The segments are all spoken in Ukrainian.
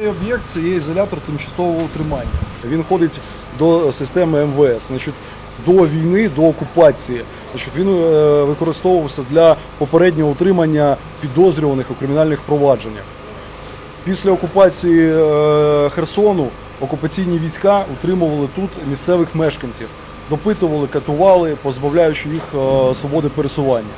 Цей об'єкт це є ізолятор тимчасового утримання. Він входить до системи МВС. Значить, до війни, до окупації. Значить, він е, використовувався для попереднього утримання підозрюваних у кримінальних провадженнях. Після окупації е, Херсону окупаційні війська утримували тут місцевих мешканців, допитували, катували, позбавляючи їх е, свободи пересування.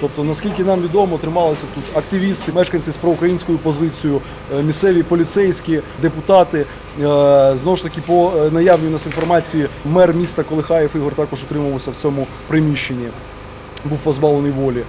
Тобто, наскільки нам відомо, трималися тут активісти, мешканці з проукраїнською позицією, е, місцеві поліцейські, депутати. Е, Знову ж таки, по е, наявній у нас інформації, мер міста Колихаєв Ігор також утримувався в цьому приміщенні, був позбавлений волі.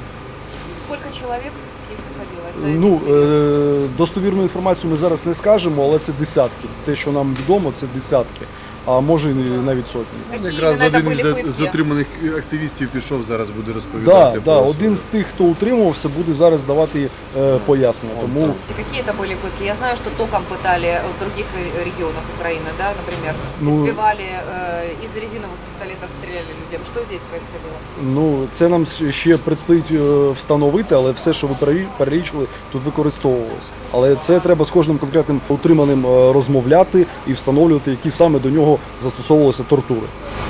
Здесь находилось? Ну, достовірну інформацію ми зараз не скажемо, але це десятки. Те, що нам відомо, це десятки, а може і навіть сотні. Какие Якраз именно это один были із пытки? з отриманих активістів пішов зараз буде Да, розповідати. да, про один з тих, хто утримувався, буде зараз давати е, пояснення. Тому Какие это были пытки? Я знаю, что током пытали в других ре- регионах Украины, да, например. Ну- Избивали, э, из резиновых пистолетов стреляли людям. Что здесь происходило? ну це нам ще- ще предстоїть е, встановити, але все, що ви перелі- перелічили, тут використовувалось. Але це треба з кожним конкретним утриманим е, розмовляти і встановлювати, які саме до нього застосовувалися тортури.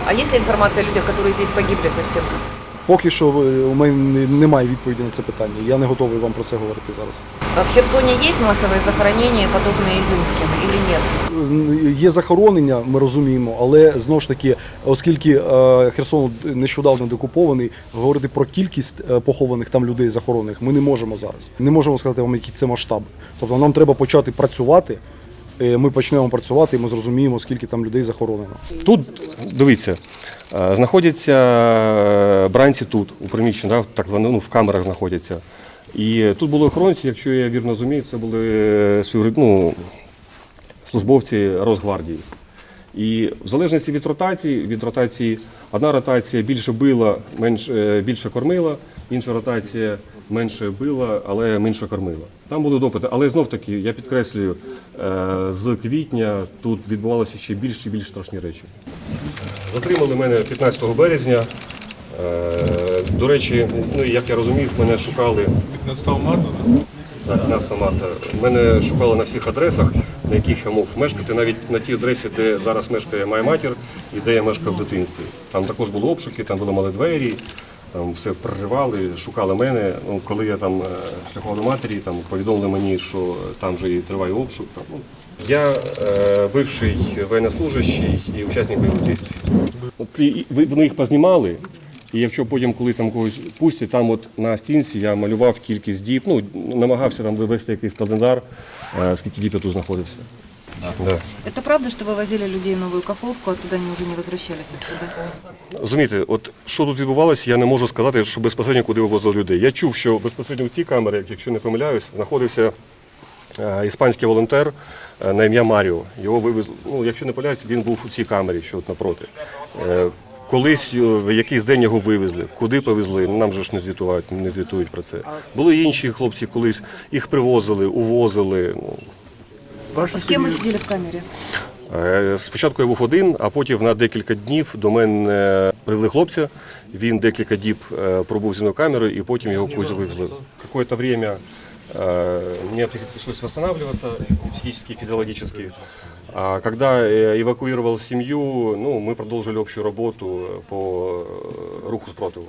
А есть ли информация о людях, которые здесь погибли за стенкой? Поки що е, у мене немає відповіді на це питання. Я не готовий вам про це говорити зараз. А В Херсоне есть массовые захоронения, подобные Изюмским, или нет? Є захоронення, ми розуміємо, але знову ж таки, оскільки е, Херсон нещодавно декупований, говорити про кількість е, похованих там людей захоронених ми не можемо зараз. Не можемо сказати вам, які це масштаби. Тобто нам треба почати працювати. е, Ми почнемо працювати, і ми зрозуміємо, скільки там людей захоронено. Тут дивіться, е, знаходяться е, бранці тут, у приміщенні, да, так звано, ну, в камерах знаходяться. І тут були охоронці, якщо я вірно розумію, це були ну, службовці Росгвардії. І в залежності від ротації, від ротації одна ротація більше била, менш, більше кормила, інша ротація менше била, але менше кормила. Там були допити. Але знов таки, я підкреслюю, е, з квітня тут відбувалися ще більш і більш страшні речі. Затримали мене 15 березня. Е, До речі, ну як я розумів, мене шукали 15 марта, на 15 марта. Мене шукали на всіх адресах, на яких я мог мешкати, навіть на тій адресі, де зараз мешкає моя матір і де я мешкав в дитинстві. Там також були обшуки, там були мали двері, там все проривали, шукали мене. Ну, коли я там е, шляхував до матері, там повідомили мені, що там вже і триває обшук. Там, ну. Я е, бивший воєннослужащий і учасник бойових дій. І, вони їх познімали. І якщо потім, коли там когось пустять, там от на стінці я малював кількість діб, ну намагався там вивести якийсь календар, е, скільки діб тут знаходився. Да. Это правда, что вы возили людей в Новую Каховку, оттуда они уже не возвращались отсюда? Розумієте, от що тут відбувалося, я не можу сказати, що безпосередньо куди вивозили людей. Я чув, що безпосередньо в цій камері, якщо не помиляюсь, знаходився е, іспанський волонтер е, на ім'я Маріо. Його вивезли. Ну, якщо не помиляюсь, він був у цій камері, що от напроти. Е, Колись в якийсь день його вивезли. Куди повезли? Ну, Нам же ж не звітують, не звітують про це. Були інші хлопці, колись їх привозили, увозили. Ну, А с кем вы сидели в камере? Е, Спочатку я був один, а потім на декілька днів до мене привели хлопця. Він декілька діб е, пробув зі мною камерою, і потім його кузов вивезли. Какое-то время е, мне пришлось восстанавливаться психически, физиологически. А когда я эвакуировал семью, ну, мы продолжили общую работу по э, руху спротиву.